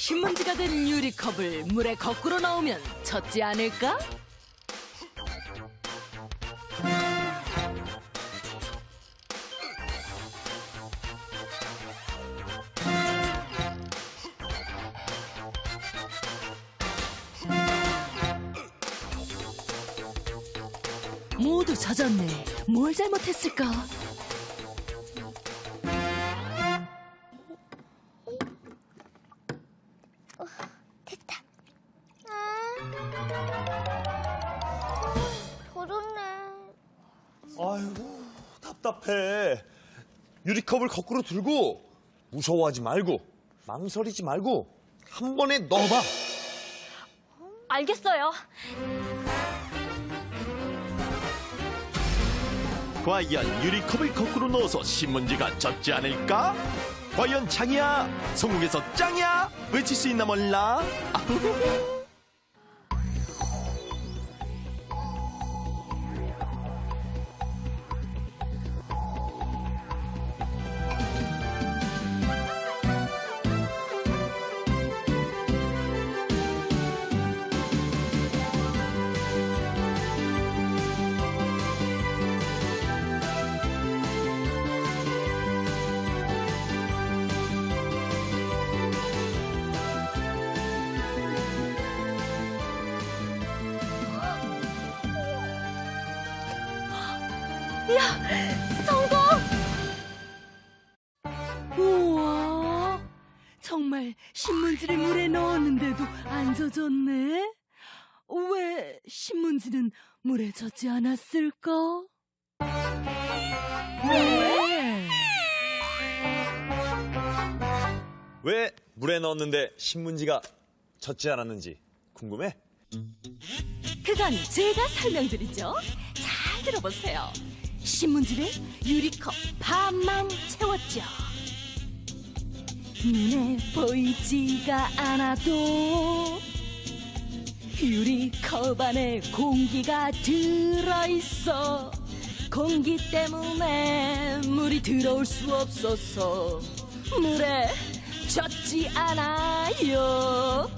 신문지가 된 유리컵을 물에 거꾸로 넣으면 젖지 않을까? 모두 젖었네. 뭘 잘못했을까? 아이고 답답해. 유리컵을 거꾸로 들고 무서워하지 말고 망설이지 말고 한 번에 넣어봐. 알겠어요. 과연 유리컵을 거꾸로 넣어서 신문지가 젖지 않을까? 과연 장이야? 성공해서 짱이야? 외칠 수 있나 몰라? 우와, 정말 신문지를 물에 넣었는데도 안 젖었네? 왜 신문지는 물에 젖지 않았을까? 왜? 왜 물에 넣었는데 신문지가 젖지 않았는지 궁금해? 그건 제가 설명드리죠. 잘 들어보세요. 신문지를 유리컵 반만 채웠죠. 눈에 보이지가 않아도 유리컵 안에 공기가 들어있어. 공기 때문에 물이 들어올 수 없어서 물에 젖지 않아요.